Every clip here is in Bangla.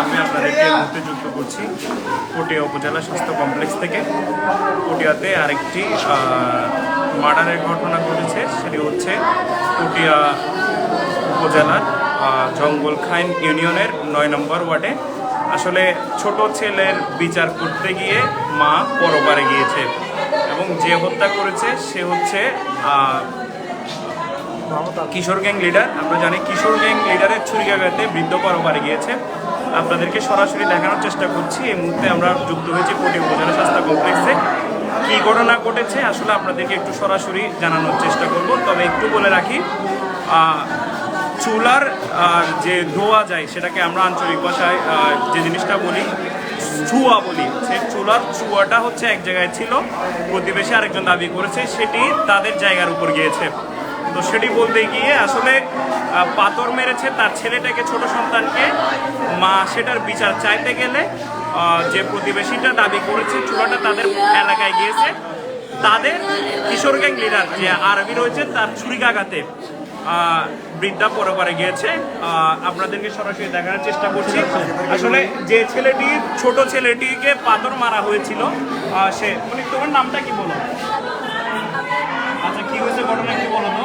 আমি আপনাদেরকে মুহূর্তে করছি পটিয়া উপজেলা স্বাস্থ্য কমপ্লেক্স থেকে। পটিয়াতে আরেকটি মার্ডারের ঘটনা ঘটেছে সেটি হচ্ছে পটিয়া উপজেলার আহ, জঙ্গলখাইন ইউনিয়নের নয় নম্বর ওয়ার্ডে। আসলে ছোট ছেলের বিচার করতে গিয়ে মা পরপারে গিয়েছে এবং যে হত্যা করেছে সে হচ্ছে কিশোর গ্যাং লিডার। আমরা জানি কিশোর গ্যাং লিডারের ছুরিকাঘাতে বৃদ্ধ পরপারে গিয়েছে। আপনাদেরকে সরাসরি দেখানোর চেষ্টা করছি। এই মুহূর্তে আমরা যুক্ত হয়েছি পটি উপজেলা স্বাস্থ্য কমপ্লেক্সে। কী ঘটনা ঘটেছে আসলে আপনাদেরকে একটু সরাসরি জানানোর চেষ্টা করব। তবে একটু বলে রাখি চুলার যে ধোয়া যায় সেটাকে আমরা আঞ্চলিক ভাষায় যে জিনিসটা বলি চুয়া বলি। সেই চুলার চুয়াটা হচ্ছে এক জায়গায় ছিল, প্রতিবেশী আরেকজন দাবি করেছে, সেটি তাদের জায়গার উপর গিয়েছে। তো সেটি বলতে গিয়ে আসলে পাথর মেরেছে তার ছেলেটাকে, ছোট সন্তানকে। মা সেটার বিচার চাইতে গেলে যে প্রতিবেশীটা দাবি করেছে, চূড়াটা তাদের এলাকায় গিয়েছে। তাদের কিশোর গ্যাং লিডার যে আরবি রয়েছে, তার ছুরিকাঘাতে বৃদ্ধা পরে গিয়েছে। আপনাদেরকে সরাসরি দেখানোর চেষ্টা করছি। আসলে যে ছেলেটি, ছোট ছেলেটিকে পাথর মারা হয়েছিল সে মানে তোমার নামটা কি বলো? আচ্ছা কি হয়েছে ঘটনা কি বলো তো।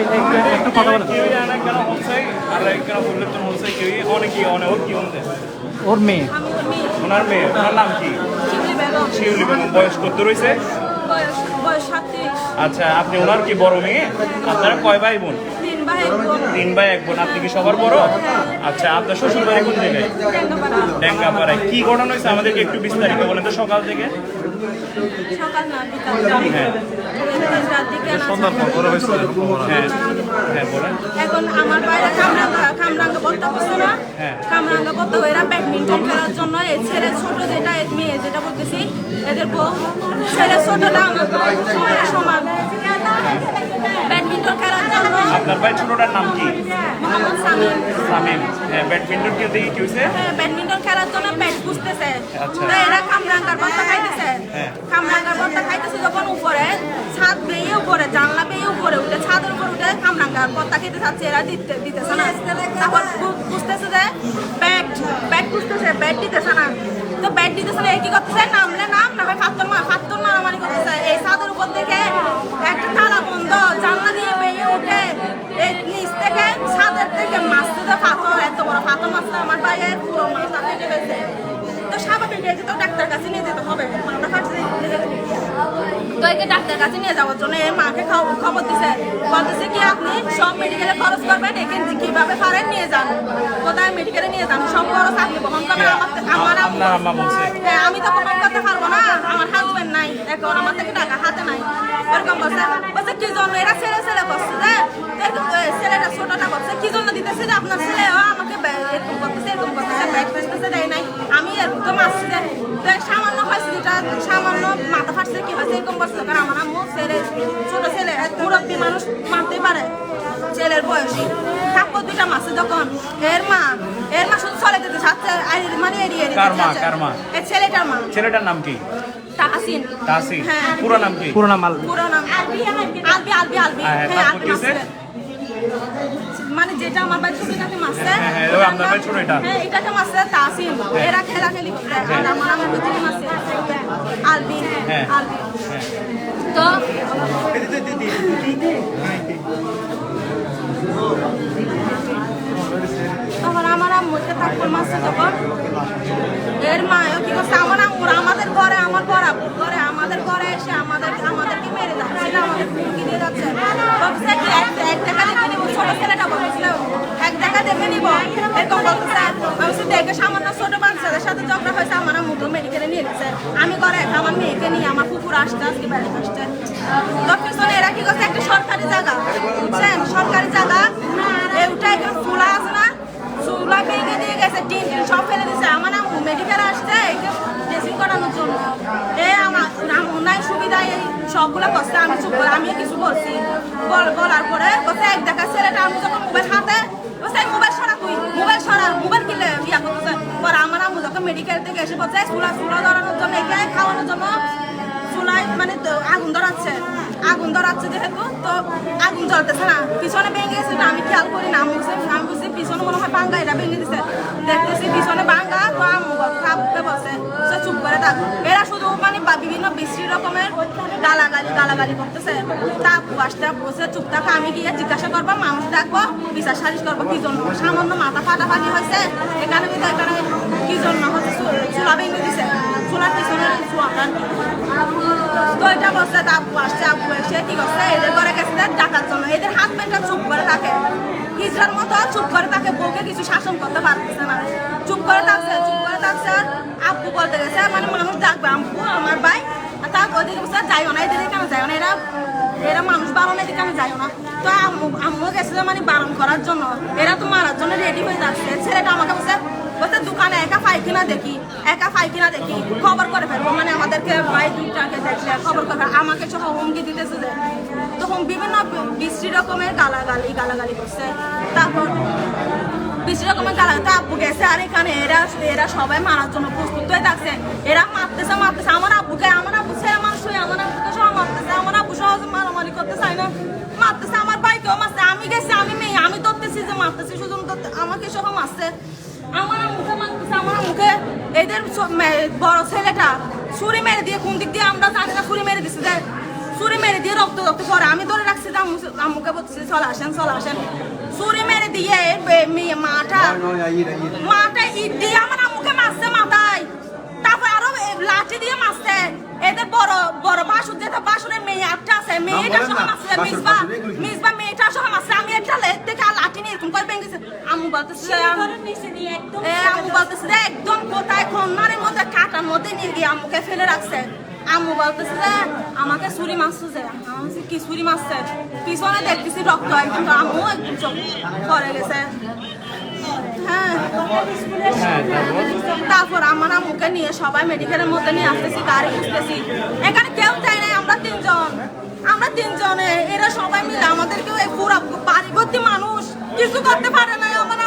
একটু কথা ওর কি হচ্ছে? ওর মেয়ে ওনার মেয়ে ওনার নাম কি? শিউলি বেগম বয়স কত রয়েছে? বয়স বয়স সাতত্রিশ। আচ্ছা আপনি ওনার কি বড় মেয়ে? আপনারা কয় ভাই বোন? তিন ভাই এক বোন আপনি কি সবার বড়? আচ্ছা আপনার শ্বশুর বাড়ি কোন জায়গায়? ডেঙ্গাপাড়ায়। কি ঘটনা হয়েছে? আমাদেরকে একটু বিস্তারিত বলেন তো সকাল থেকে। সকাল না হ্যাঁ। হ্যাঁ হ্যাঁ এখন আমার বাইরে কামরাঙ্গা কামরাঙ্গা বত্তা করছে না। হ্যাঁ। কামরাঙ্গা বত্তা এরা ব্যাডমিন্টন খেলার জন্য এই ছেলে ছোট যেটা মেয়ে যেটা বলতেছি এদের বউ ছেলে ছোটটা আমার সমান। আপনার ভাই ছোটটার নাম কি? সামিম। হ্যাঁ ব্যাডমিন্টন খেলতে গিয়ে কি হয়েছে? হ্যাঁ, ব্যাডমিন্টন খেলার জন্য ব্যাট বুঝতেছে আচ্ছা। এরা কামরাঙ্গার বত্তা খাইতেছে। হ্যাঁ। কামরাঙ্গার বত্তা খাইতেছে যখন উপরে ছাদ বেয়ে উপরে জানলা বেয়ে উপরে উঠে ছাদের উপর উঠে কামরাঙ্গার বত্তা খেতে চাচ্ছে এরা দিতে দিতেছে না। তারপর বুঝতেছে যে ব্যাট ব্যাট বুঝতেছে ব্যাট দিতেছে না। তো ব্যাট দিতেছে না এ কি করতেছে? নামলে নাম নামে ফাত্তর মা ফাত্তর মারামারি করতেছে এই ছাদের উপর থেকে একটা তালা বন্ধ জানলা দিয়ে বেয়ে উঠে এই নিচ থেকে ছাদের থেকে মাছতে তো পাথর এত বড় পাথর মাছটা আমার পুরো মাথা গেছে। তো স্বাভাবিক একে তো ডাক্তার কাছে নিয়ে যেতে হবে তো একে ডাক্তার কাছে নিয়ে যাওয়ার জন্য এর মাকে খবর দিছে। বলতেছে কি আপনি সব মেডিকেলে খরচ করবেন কীভাবে পারেন নিয়ে যান। কোথায় মেডিকেলে নিয়ে যান? সব খরচ আপনি বহন করবেন আমার আমার আম্মু- আপনার আম্মা বলছে। হ্যাঁ, আমি তো বহন করতে পারব না আমার হাজবেন্ড নাই। এখন আমার থেকে টাকা হাতে নাই এরকম বলছে বলছে কি জন্য এরা ছেলে ছেলে করছে যে এরকম, এ, ছেলেটা ছোটটা করছে কি যে আপনার ছেলে ও আমাকে এরকম করতেছে এরকম করতেছে ব্যাগ ফেসতেছে দেয় নাই। আমি এরকম আসছি যে সামান্য হয়েছে সামান্য মাথা ফাটছে কি হয়েছে এরকম করছে কারণ আমার আম্মু ছেলে ছোট ছেলে মুরব্বী মানুষ মারতে পারে ছেলের বয়সী। থাপ্পর দুইটা মাসে যখন। এর মা এর মা শুধু চলে যেতে আর মানে এড়িয়ে এড়িয়ে মা, যাচ্ছে। কার মা? এই ছেলেটার মা। ছেলেটার নাম কি? তাহসিন। তাসি হ্যাঁ। পুরো নাম কি? পুরো নাম আলবি। পুরো নাম আলবি আলবি আলবি আলবি। হ্যাঁ, হ্যাঁ আলবি হয়েছে? মাসে মানে যেটা আমার বাড়ি ছোট জাতি মাসে হ্যাঁ, হ্যাঁ, আপনার ভাই ছোট এটা। হ্যাঁ এটাকে মাসে তাসিম এরা খেলা খেলি আর আমার আমার প্রতি মাসে আলবি হ্যাঁ। আলবি হ্যাঁ তো তখন আমার আম্মুকে থাপ্পর মারছে যখন, এর মায়ও কি করছে, আমার আম্মুর আমাদের ঘরে, আমার বরাবর ঘরে, আমাদের ঘরে এসে আমাদের আমাদেরকে মেরে যাচ্ছে, আমাদের হুমকি দিয়ে যাচ্ছে। এক টাকা দেখে এক সামান্য ছোট বাচ্চাদের সাথে ঝগড়া হয়েছে, আমার আম্মু তো মেডিকেলে নিয়ে গেছে। আমি ঘরে আমার মেয়েকে নিয়ে আমার কুকুর আসতে আজকে বেড়াতে আসছে। তো এরা কি করছে, একটা সরকারি জায়গা, বুঝছেন? সরকারি জায়গা উঠাই খোলা আছে চুলা ভেঙে দিয়ে গেছে, টিন টিন সব ফেলে দিছে। আমার আম্মু মেডিকেল আসছে ড্রেসিং করানোর জন্য। এ আমার ওনার সুবিধা, এই সবগুলো করছে, আমি চুপ করে আমি কিছু বলছি বলার পরে বলছে, এক দেখা ছেলেটা, আমি যখন মোবাইল হাতে, বলছে মোবাইল সরা তুই, মোবাইল সরা, মোবাইল কিনলে ইয়া করতেছে পরে আমার আম্মু যখন মেডিকেল থেকে এসে বলছে চুলা চুলা ধরানোর জন্য, একে খাওয়ানোর জন্য চুলায় মানে আগুন ধরাচ্ছে। আগুন ধরাচ্ছে যেহেতু, তো আগুন জ্বলতেছে না পিছনে ভেঙে গেছে আমি খেয়াল করি না। আমি বুঝছি আমি বুঝছি পিছনে মনে হয় বাঙ্গা, এটা ভেঙে দিছে। দেখতেছি পিছনে বাঙ্গা, তো কাপতে বসে। সে চুপ করে থাক। এরা শুধু মানে বিভিন্ন বিশ্রী রকমের গালাগালি গালাগালি করতেছে। তা বাসটা বসে চুপ থাকা। আমি গিয়ে জিজ্ঞাসা করব, মানুষ ডাকবো, বিচার সালিশ করব, কি জন্য? সামান্য মাথা ফাটাফাটি হয়েছে? এখানে কিন্তু এখানে কি জন্য হচ্ছে? চু- এটা আব্বু আসছে, আব্বু এসে কি করছে, এদের ঘরে গেছে ডাকার জন্য এদের হাত পেনটা চুপ করে থাকে। হিজড়ার মতো চুপ করে থাকে, বউকে কিছু শাসন করতে পারতেছে না। চুপ করে থাকছে, চুপ করে থাকছে আর আব্বু বলতে গেছে মানে মানুষ ডাকবে আব্বু, আমার ভাই তা ওদিকে বসে যাইও না এদের কেন যাইও না? এরা এরা মানুষ বারণ এদিকে কেন যাইও না? তো আম্মু আম্মু গেছে যে মানে বারণ করার জন্য। এরা তো মারার জন্য রেডি হয়ে যাচ্ছে। ছেলেটা আমাকে বসে বলছে, দোকানে একা পাই কিনা দেখি, একা পাই কিনা দেখি, খবর করে ফেলব। মানে আমাদেরকে ভাই দুইটাকে দেখলে, খবর করে। আমাকে সহ হুমকি দিতেছে যে, তখন বিভিন্ন বিশ্রী রকমের গালাগালি গালাগালি করছে। তারপর বিশ্রী রকমের গালাগালি আব্বু গেছে আর এখানে, এরা এরা সবাই মারার জন্য প্রস্তুত হয়ে থাকছে। এরা মারতেছে মারতেছে। আমার আব্বুকে, আমার আব্বু ছেলে মানুষ হয়ে, আমার আব্বুকে সহ মারতেছে। আমার আব্বু সহজে মারামারি করতে চাই না? মারতেছে, আমার ভাইকেও মারছে। আমি গেছি, আমি মেয়ে, আমি ধরতেছি যে মারতেছি শুধু আমাকে সহ মারছে। আমার মুখে মারতেছে আমার মুখে এদের বড় ছেলেটা ছুরি মেরে দিয়ে কোন দিক দিয়ে আমরা জানি না ছুরি মেরে দিচ্ছে যে ছুরি মেরে দিয়ে রক্ত রক্ত পরে। আমি ধরে রাখছি যে আম্মু- আম্মুকে বলতেছি চলে আসেন চলে আসেন। ছুরি মেরে দিয়ে মেয়ে মাটা মাটা ইট দিয়ে আমার আম্মুকে মারছে মাথায়। তারপর আরও লাঠি দিয়ে মারছে। এদের বড় বড় বাসুর যেটা বাসুরের মেয়ে একটা আছে মেয়েটা সহ মারছে মিসবা? মিসবা মেয়েটা সহ মারছে। আমি একটা লেট থেকে আর লাঠি নিয়ে এরকম করে ভেঙেছে আম্মু বলতেছে আম্মু বলতেছে একদম কোথায় খন্নারের মধ্যে কাটার মধ্যে নিয়ে গিয়ে আম্মুকে ফেলে রাখছে। আম্মু বলতেছে যে আমাকে ছুরি মারছে যে আমি কি ছুরি মারছে? পিছনে দেখতেছি রক্ত একদম আম্মু একদম চোখ পরে গেছে। হ্যাঁ তারপর আমার আম্মুকে নিয়ে সবাই মেডিকেলের মধ্যে নিয়ে আসতেছি গাড়ি খুঁজতেছি। এখানে কেউ চাই নাই, আমরা তিনজন। আমরা তিনজনে, এরা সবাই মিলে আমাদেরকে এই বাড়ি ভর্তি মানুষ কিছু করতে পারে না আমার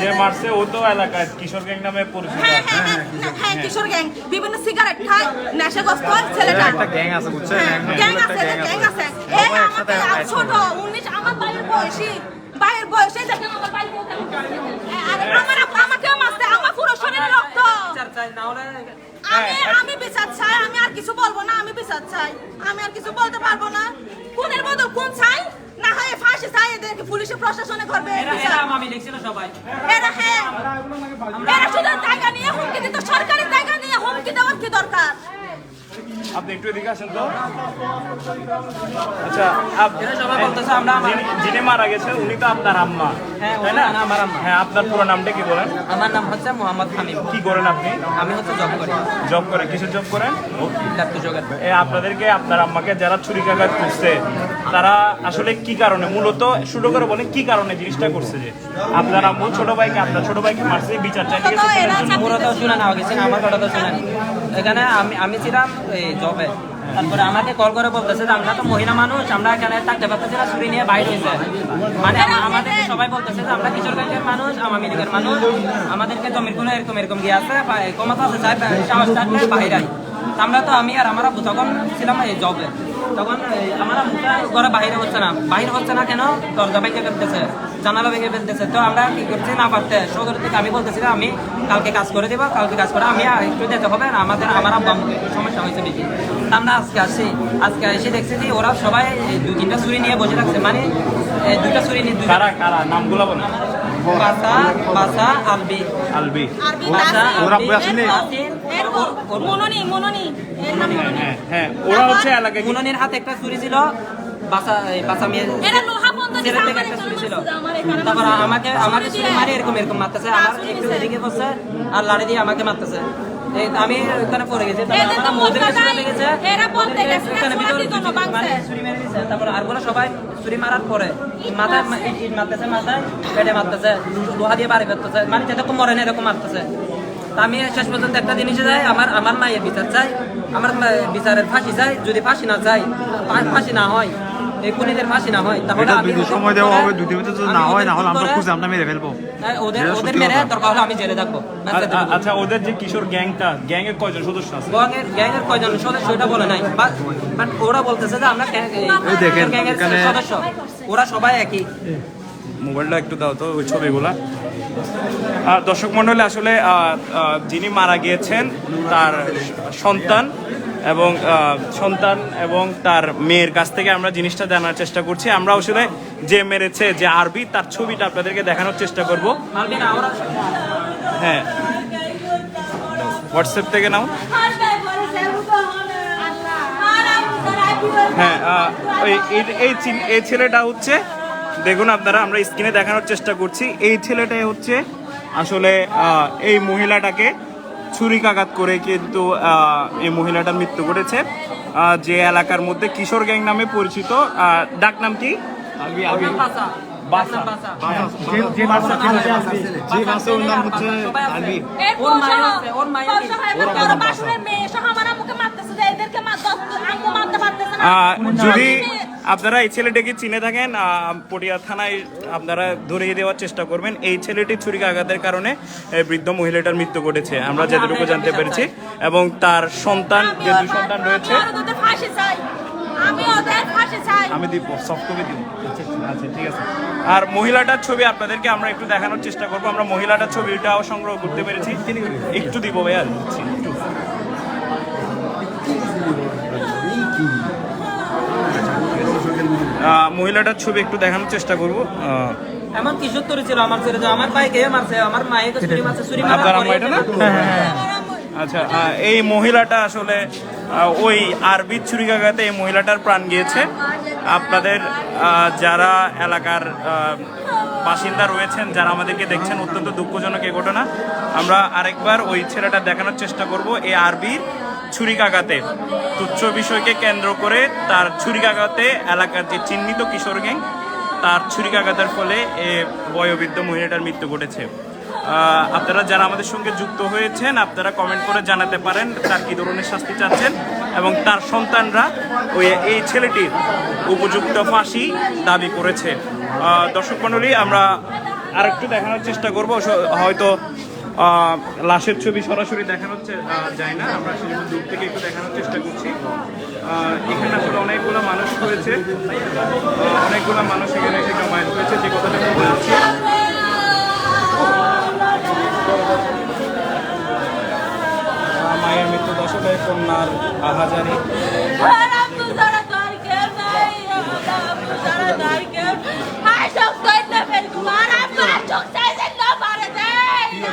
যে মারছে ও তো এলাকায় কিশোর গ্যাং নামে পরিচিত হ্যাঁ হ্যাঁ হ্যাঁ হ্যাঁ কিশোর গ্যাং। বিভিন্ন সিগারেট খায় নেশাগ্রস্ত ছেলেটা। একটা গ্যাং আছে বুঝছেন? হ্যাঁ, গ্যাং আছে গ্যাং আছে। এই আমাকে ছোট উনিশ আমার ভাইয়ের বয়সী। দেখেন আমার ভাই আমার আমাকেও মারছে আমার পুরো শরীরে রক্ত। আমি আমি বিচার চাই আমি আর কিছু বলব না আমি বিচার চাই। আমি আর কিছু বলতে পারব না। কোনের বদল কোন চাই? হয় চাই এদেরকে পুলিশে প্রশাসনে করবে। লিখছিল সবাই। এরা হ্যাঁ। এরা শুধু জায়গা নিয়ে হুমকি দিত সরকারি জায়গা নিয়ে হুমকি দেওয়ার কি দরকার? আপনি একটু এদিকে আসেন তো। আচ্ছা আপ- এরা সবাই বলতেছে আমরা যিনি- মারা গেছেন উনি তো আপনার আম্মা। হ্যাঁ, না? আমার আম্মা। হ্যাঁ আপনার পুরো নামটা কি বলেন? আমার নাম হচ্ছে মোহাম্মদ হামিম। কি করেন আপনি? আমি হচ্ছে জব করি। জব করে কিসের জব করেন? এ আপনাদেরকে আপনার আম্মাকে যারা ছুরিকাঘাত করছে তারা আসলে কি কারণে? মূলত শুরু করে বলে কি কারণে জিনিসটা করছে যে? আপনার আম্মু ছোট ভাইকে আপনার ছোট ভাইকে মারছে বিচার চাইতে গেছে। মূলত শুনে নেওয়া গেছে আমার কথা তো শুনেন এখানে আমি আমি ছিলাম এই জবে। তারপরে আমাকে কল করে বলতেছে যে আমরা তো মহিলা মানুষ আমরা এখানে থাকতে পারতেছি না ছুরি নিয়ে বাইরে হয়েছে মানে আমাদের আমাদেরকে সবাই বলতেছে যে আমরা কিশোরগঞ্জের মানুষ আওয়ামী লীগের মানুষ আমাদেরকে জমির কোনো এরকম এরকম গিয়ে আছে কমাতে ক্ষমতা আছে চাই সাহস থাকলে বাইরে আমরা তো আমি আর আমরা বুঝাগম ছিলাম এই জবে। তখন আমার ঘরে বাইরে হচ্ছে না। বাইরে হচ্ছে না কেন? দরজা ভেঙে ফেলতেছে জানালা ভেঙে ফেলতেছে। তো আমরা কি করছি না পারতে সদর থেকে আমি বলতেছি যে আমি কালকে কাজ করে দেবো কালকে কাজ করে আমি আর একটু যেতে হবে না আমাদের আমার আব্বা একটু সমস্যা হয়েছে বেশি আমরা আজকে আসছি আজকে এসে দেখছি যে ওরা সবাই দু তিনটা ছুরি নিয়ে বসে থাকছে। মানে এই দুইটা ছুরি নিয়ে কারা কারা? নামগুলো বলেন বাসা বাসা আলবি। আলবি। বাসা ওরা আলবি আসলে- তাসিন, এর ও- মননি মননি। এর নাম মননি। হ্যাঁ হ্যাঁ ওরা হচ্ছে এলাকায় গুননের হাতে একটা ছুরি ছিল বাসা বাসা মেয়ে এরা লোহা বন্ধ দিছে, ছেলের থেকে আমার একটা ছুরি ছিল। মারছে, আমার এখানে তারপর আমাকে আমাকে ছুরি ছুরি এরকম এরকম মারতেছে আমার একটু এদিকে বসছে আর লাড়ি দিয়ে আমাকে মারতেছে। আমি ওখানে পড়ে গেছি তারপর আর বলে সবাই ছুরি মারার পরে মাথায় মারতেছে মাথায় পেটে মারতেছে লোহা দিয়ে বাড়ি ফেলতেছে মানে যেটা তো মরে না এরকম মারতেছে। তা আমি শেষ পর্যন্ত একটা জিনিসে যাই আমার আমার মায়ের বিচার চাই আমার বিচারের ফাঁসি চাই যদি ফাঁসি না চাই ফাঁসি না হয় এই খুনিদের ফাঁসি না হয় তাহলে আমি ওদের সময় দেওয়া হবে দুই দিন যদি না হয় না হলে আমরা খুঁজে আমরা মেরে ফেলব। হ্যাঁ, ওদের ওদের মেরে দরকার হলে আমি জেলে থাকব। ব্যাস আ- এতটুকু। আ- আচ্ছা ওদের যে কিশোর গ্যাংটা কয়জন সদস্য আছে? কয়জন সদস্য ওটা বলে নাই। বাট ওরা বলতেছে যে আমরা গ্যাং- সদস্য। ওরা সবাই একই। মোবাইলটা একটু দাও তো ওই ছবিগুলা। দর্শক মণ্ডলী আসলে যিনি মারা গিয়েছেন, তার সন্তান এবং সন্তান এবং তার মেয়ের কাছ থেকে আমরা জিনিসটা জানার চেষ্টা করছি। আমরা আসলে যে মেরেছে, যে আরবি, তার ছবিটা আপনাদেরকে দেখানোর চেষ্টা করব। হ্যাঁ। হোয়াটসঅ্যাপ থেকে নাও। হ্যাঁ এই ছেলেটা হচ্ছে দেখুন আপনারা আমরা স্ক্রিনে দেখানোর চেষ্টা করছি। এই ছেলেটাই হচ্ছে আসলে এই মহিলাটাকে ছুরিকাঘাত করে কিন্তু এই মহিলাটার মৃত্যু ঘটেছে আহ, যে এলাকার মধ্যে কিশোর গ্যাং নামে পরিচিত ডাক নাম কি? যদি আপনারা এই ছেলেটিকে চিনে থাকেন পটিয়া থানায় আপনারা ধরিয়ে দেওয়ার চেষ্টা করবেন। এই ছেলেটি ছুরিকাঘাতের কারণে বৃদ্ধ মহিলাটার মৃত্যু ঘটেছে। আমরা যেটুকু জানতে পেরেছি। এবং তার সন্তান যে দুই সন্তান রয়েছে আমি ওদের ফাঁসি চাই। আমি দিব সফট কপি দিব। আচ্ছা ঠিক আছে। আর মহিলাটার ছবি আপনাদেরকে আমরা একটু দেখানোর চেষ্টা করব। আমরা মহিলাটার ছবিটাও সংগ্রহ করতে পেরেছি। একটু দিব ভাইয়া মহিলাটার ছবি একটু দেখানোর চেষ্টা করব। এমন কিশোর তরি ছিল আমার ছেলে যে আমার ভাইকে মারছে আমার মায়েকে চুরি মারছে চুরি মারার আপনার আম্মা এটা না? আচ্ছা এই মহিলাটা আসলে ওই আরবি ছুরিকাঘাতে এই মহিলাটার প্রাণ গিয়েছে। আপনাদের যারা এলাকার বাসিন্দা রয়েছেন যারা আমাদেরকে দেখছেন অত্যন্ত দুঃখজনক এই ঘটনা। আমরা আরেকবার ওই ছেলেটা দেখানোর চেষ্টা করব। এই আরবির ছুরিকাঘাতে। তুচ্ছ বিষয়কে কেন্দ্র করে তার ছুরিকাঘাতে এলাকার যে চিহ্নিত কিশোর গ্যাং, তার ছুরিকাঘাতের ফলে এ বয়োবৃদ্ধ মহিলাটার মৃত্যু ঘটেছে। আপনারা যারা আমাদের সঙ্গে যুক্ত হয়েছেন, আপনারা কমেন্ট করে জানাতে পারেন তার কি ধরনের শাস্তি চাচ্ছেন এবং তার সন্তানরা ওই এই ছেলেটির উপযুক্ত ফাঁসি দাবি করেছে। দর্শক মণ্ডলী, আমরা আরেকটু দেখানোর চেষ্টা করব। হয়তো লাশের ছবি সরাসরি দেখানো যায় না। আমরা সেজন্য দূর থেকে একটু দেখানোর চেষ্টা করছি। এখানে আসলে অনেকগুলো মানুষ হয়েছে অনেকগুলো মানুষ এখানে এসে জমায়েত হয়েছে, যে কথাটা আমি বলছি। মায়ের মৃত্যু দশকে কন্যার আহাজারি। হারাম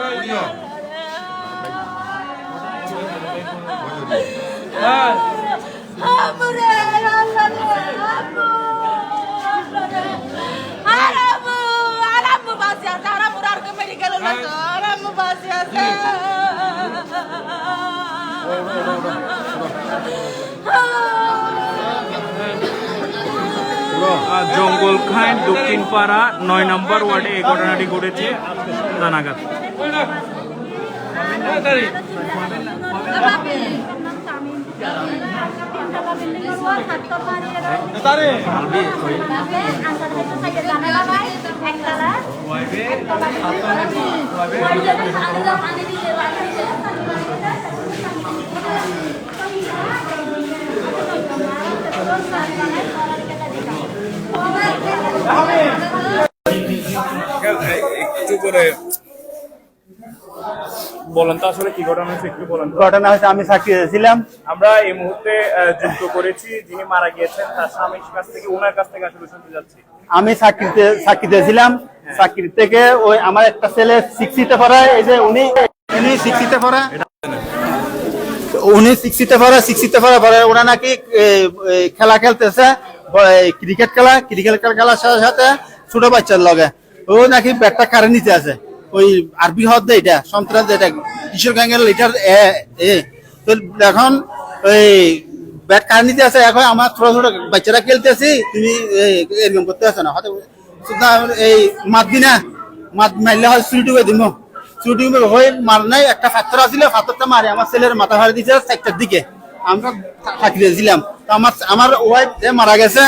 আমারে হারাম রে আবু কারামু হারাম করে পাথর দিয়েছি দাঁড়ালে আবু হাবু আমরে গরিল তাই বুধ হনে গরিল তাই বুধ হনে আরে তাই বুধ গরিল না আমরে আরামু আরামু বাসি আছে আরামু আর কে মেডিকেল না তো আরামু বাসি আছে আহ, জঙ্গল খান দক্ষিণ পাড়া নয় নম্বর ওয়ার্ডে এই ঘটনাটি ঘটেছে। দানাঘাত একটু করে বলেন তো আসলে কি ঘটনা হয়েছে একটু বলেন ঘটনা হয়েছে আমি সাক্ষী ছিলাম আমরা এই মুহূর্তে যুক্ত করেছি যিনি মারা গিয়েছেন তার স্বামীর কাছ থেকে ওনার কাছ থেকে আসলে শুনতে যাচ্ছি। আমি সাক্ষীতে সাক্ষীতে ছিলাম। সাক্ষীর থেকে ওই আমার একটা ছেলে শিক্ষিত পড়ায় এই যে উনি উনি সিক্সিতে পড়ে উনি সিক্সিতে পড়ে সিক্সিতে পড়ে পরে ওরা নাকি খেলা খেলতেছে ক্রিকেট খেলা ক্রিকেট খেলার সাথে সাথে ছোট বাচ্চার লগে। ও নাকি ব্যাটটা কারে নিতে আছে ওই আরবি হদ দেয় এটা, সন্ত্রাস এটা। কিশোর লিটার এ এ। তো এখন ওই ব্যাট কাহিনীতে আছে, এখন আমার ছোট ছোট বাচ্চারা খেলতেছি, তুমি এরকম করতে আছে না। হয়তো এই মাতবি না, মাত মারলে হয় চুরি করে দিব চুরি হয়ে মার নাই, একটা ফাত্তর আছিল ফাত্তরটা মারে, আমার ছেলের মাথা ফাড়ি দিয়েছে চারটার দিকে। আমরা থাকি দিয়েছিলাম। তো আমার আমার ওয়াইফ যে মারা গেছে,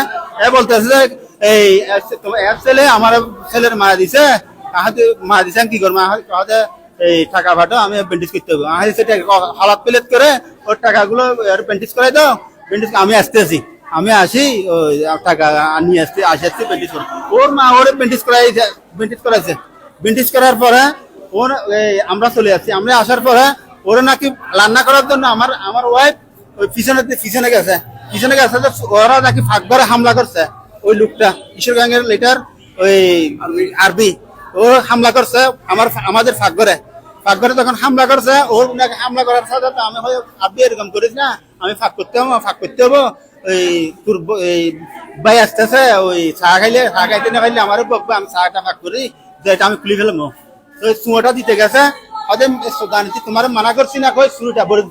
এ বলতেছে এই ছেলে আমার ছেলের মারা দিছে আহাতে আমি কি করব? আহাতে এই টাকা ফাটো আমি বেন্ডিজ করতে হবে আহাতে সেটা হালাত প্লেট করে ওর টাকাগুলো বেন্ডিজ করে দাও। বেন্ডিজ আমি আসতেছি আমি আসি টাকা নিয়ে আসতে, আসে আসতে বেন্ডিজ করে। ওর মা ওরে বেন্ডিজ করাই বেন্ডিজ করাইছে। বেন্ডিজ করার পরে ওর আমরা চলে আসছি আমরা আসার পরে ওরা নাকি রান্না করার জন্য আমার আমার ওয়াইফ ওই পিছনে পিছনে গেছে। পিছনে গেছে তো ওরা নাকি ফাঁক ঘরে হামলা করছে। ওই লোকটা, কিশোরগঞ্জের লিটার ওই আরবি। ও হামলা করছে, আমার আমাদের ফাঁক ঘরে ফাঁক তখন হামলা করছে ওর নাকি হামলা করার সাথে আমি হয় আপনি এরকম করিস না, আমি ফাঁক করতে হব, ফাঁক করতে হব। ওই তোর এই আসতেছে, ওই চা খাইলে, চা খাইতে না খাইলে আমারও বকবে, আমি চাটা ফাঁক করি যে এটা আমি খুলি ফেলব। তো চুয়াটা দিতে গেছে তোমার মানা করছি না, কই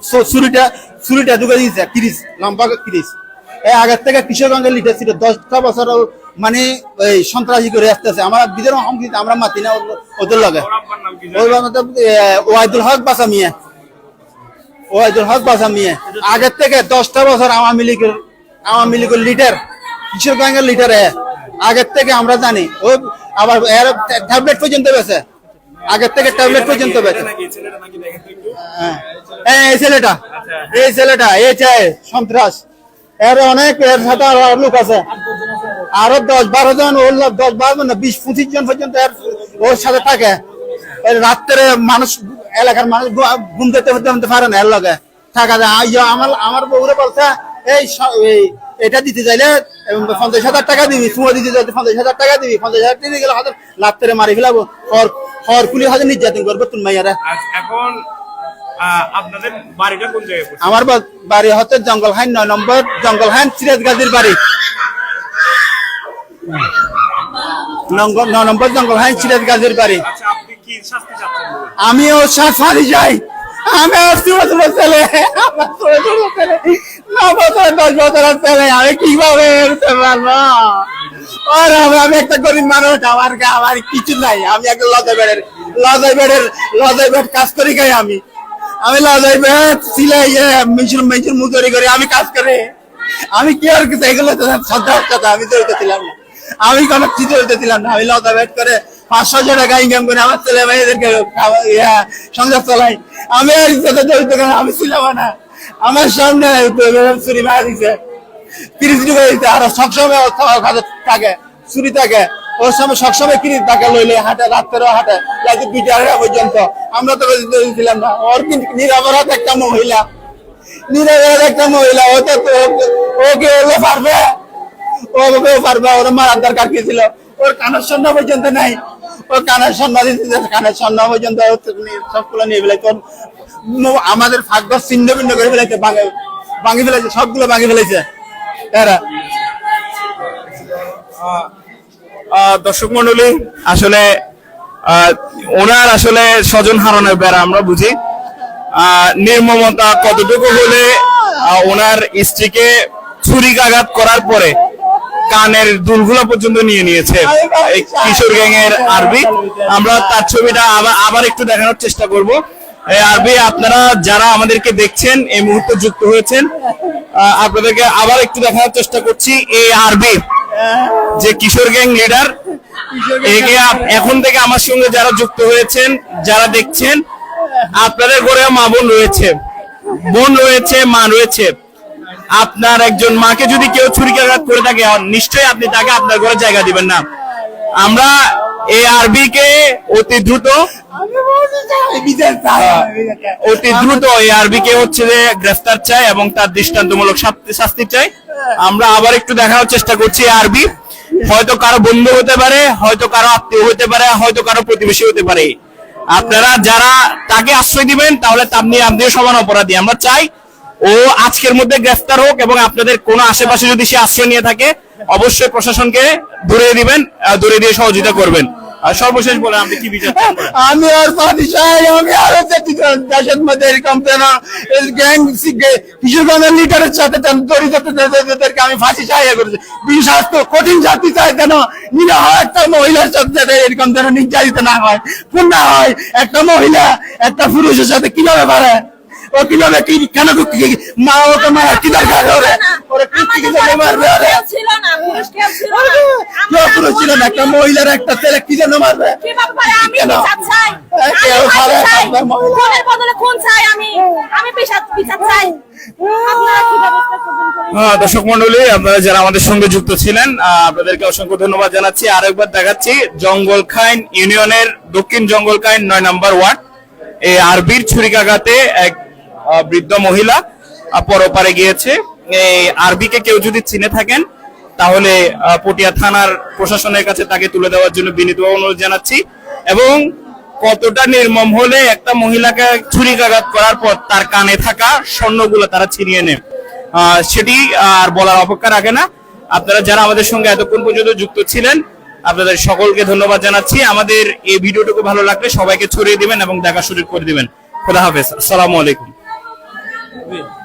চু- চুরিটা চুরিটা ঢুকে দিয়েছে তিরিশ লম্বা তিরিশ এই আগের থেকে কিশোরগঞ্জের লিটার ছিল, দশটা বছর মানে এই সন্ত্রাসী করে আসতেছে। আমরা বিদের অহংকৃত আমরা মাতি না ওদের- লগে। ওই ওয়াইদুল হক বাসা মিয়া। ওয়াইদুল হক বাসা মিয়া। আগের থেকে দশটা বছর আওয়ামী লীগের আওয়ামী লীগের লিডার কিশোরগঞ্জের লিডার এ। আগের থেকে আমরা জানি। ও আবার এর ট্যাবলেট পর্যন্ত বেছে। আগের থেকে ট্যাবলেট পর্যন্ত বেছে। হ্যাঁ। এই এই ছেলেটা। এই ছেলেটা এই চায় সন্ত্রাস। এর অনেক এর সাথে আরও লোক আছে। আরও দশ বারো জন ওর দশ বারো জন না, বিশ পঁচিশ জন পর্যন্ত ওর সাথে থাকে। রাত্রে মানুষ এলাকার মানুষ ঘুম দিতে হতে পারে না এর লগে। থাকা যায়। আই যা আমার আমার বউরে বলছে এই এটা দিতে চাইলে পঞ্চাশ হাজার টাকা দিবি সুমো দিতে চাইলে পঞ্চাশ হাজার টাকা দিবি পঞ্চাশ হাজার টাকা গেলে হয়তো রাত্রে মারি ফেলাবো। হর হর কুলি হয়তো নির্যাতন করব তুমি মাইয়ারা। এখন আপনাদের বাড়িটা কোন জায়গায় আমার বাড়ি হচ্ছে জঙ্গল হাইন নয় নম্বর জঙ্গল হাইন সিরাজ গাজীর বাড়ি। নম্বর জঙ্গল হাইন সিরাজ গাজীর বাড়ি। আচ্ছা ওর সাথে যাই আমি ছেলে। ন বছর দশ বছরের ছেলে। আমি কীভাবে এড়তে পারব? আর আমি একটা গরিব মানুষ। আমার আমার কিছু নাই। আমি একটা লজাই বেডের লজাই বেডের লজাই বেড কাজ করি খাই আমি। আমি লজাই বেড সিলাই মিশুর মিশুর মুজুরি করি। আমি কাজ করি। আমি কি আর কিছু? এগুলো আমি জড়িত ছিলাম না। আমি কোনো কিছু জড়িত ছিলাম না। আমি লতা বেট করে পাঁচশো টাকা ইনকাম করে আমার ছেলে মেয়েদেরকে সংসার চালাই। আমি আর এর জড়িত কেন আমি ছিলাম না। আমার সামনে চুরি মারা দিছে। তিরিশ টাকা দিতে আর সবসময় থাকে, চুরি থাকে। ওর সময় সবসময় কিনি টাকা লইলে হাটে, রাত্রেও হাটে, রাতে দুইটা আড়াই পর্যন্ত। আমরা তো ছিলাম না। ওর কিন্তু নিরাপরাধ একটা মহিলা। নিরাপরাধ একটা মহিলা, ও তো ওকে ওকে পারবে? আমাদের ভাগ্য ছিন্ন ভিন্ন করে ফেলেছে, ভাঙি ফেলেছে, সবগুলো ভাঙি ফেলেছে। দর্শক মন্ডলী আসলে ওনার আসলে স্বজন হারানোর বেড়া আমরা বুঝি। নির্মমতা কতটুকু হলে ওনার স্ত্রীকে ছুরিকাঘাত করার পরে কানের দুলগুলা পর্যন্ত নিয়ে নিয়েছে কিশোর গ্যাং এর আরবি। আমরা তার ছবিটা আবার আবার একটু দেখানোর চেষ্টা করব। এই আরবি আপনারা যারা আমাদেরকে দেখছেন এই মুহূর্তে যুক্ত হয়েছেন আপনাদেরকে আবার একটু দেখানোর চেষ্টা করছি। এই আরবি যে কিশোর গ্যাং লিডার একে এখন থেকে আমার সঙ্গে যারা যুক্ত হয়েছেন যারা দেখছেন আপনাদের ঘরে মা বোন রয়েছে। বোন রয়েছে মা রয়েছে। আপনার একজন মাকে যদি কেউ ছুরিকাঘাত করে থাকে নিশ্চয়ই আপনি তাকে আপনার ঘরে জায়গা দিবেন না। আমরা এই আরবি কে অতি দ্রুত। অতি দ্রুত এই আরবি কে হচ্ছে যে গ্রেফতার চাই এবং তার দৃষ্টান্তমূলক শাস্তি- চাই। আমরা আবার একটু দেখার চেষ্টা করছি আরবি। হয়তো কারও বন্ধু হতে পারে, হয়তো কারও আত্মীয় হতে পারে, হয়তো কারও প্রতিবেশী হতে পারে। আপনারা যারা তাকে আশ্রয় দিবেন, তাহলে আপনি আপনিও সমান অপরাধী। আমরা চাই ও আজকের মধ্যে গ্রেফতার হোক এবং আপনাদের কোনো আশেপাশে যদি সে আশ্রয় নিয়ে থাকে, অবশ্যই প্রশাসনকে দূরে দিবেন দূরে দিয়ে সহযোগিতা করবেন। আর সর্বশেষ বলে আপনি কি বিচার আমি আর পানি চাই, আমি আরও দেশের মধ্যে এরকম গ্যাং কিশোরগঞ্জের লিডারের সাথে জড়িত আমি ফাঁসি চাই করেছি। বিশাস্ত, কঠিন শাস্তি চাই যেন নিরহ একটা মহিলার সাথে এরকম যেন নির্যাতিত না হয় কোন না হয়। একটা মহিলা, একটা পুরুষের সাথে কীভাবে পারে? ও কীভাবে কি কেন মা ওকে মারা কি দরকার ওরে? ওরে কি কি জন্য মারবে ওরে? ছিল না পুরুষ কেউ ছিল না। কেউ পুরুষ ছিল না একটা মহিলার একটা ছেলে কি জন্য মারবে? আমি কেন? বিচার চাই। এই কেউ পারে, আপনার বদলে খুন চাই আমি। আমি বিচার বিচার চাই। কি ব্যবস্থা হ্যাঁ, দর্শক মন্ডলী আপনারা যারা আমাদের সঙ্গে যুক্ত ছিলেন আপনাদেরকে অসংখ্য ধন্যবাদ জানাচ্ছি। আরেকবার দেখাচ্ছি জঙ্গল খাইন ইউনিয়নের দক্ষিণ জঙ্গল খাইন নয় নম্বর ওয়ার্ড এই আরবির ছুরিকাঘাতে এক বৃদ্ধ মহিলা পরপারে গিয়েছে। এই আরবিকে কেউ যদি চিনে থাকেন, তাহলে পটিয়া থানার প্রশাসনের কাছে তাকে তুলে দেওয়ার জন্য বিনীত অনুরোধ জানাচ্ছি। এবং কতটা নির্মম হলে একটা মহিলাকে ছুরিকাঘাত করার পর তার কানে থাকা স্বর্ণগুলো তারা ছিনিয়ে নেয়। সেটি আর বলার অপেক্ষা রাখে না। আপনারা যারা আমাদের সঙ্গে এতক্ষণ পর্যন্ত যুক্ত ছিলেন, আপনাদের সকলকে ধন্যবাদ জানাচ্ছি। আমাদের এই ভিডিওটুকু ভালো লাগলে সবাইকে ছড়িয়ে দিবেন এবং দেখা সুযোগ করে দিবেন। খোদা হাফেজ। আসসালামু আলাইকুম। 对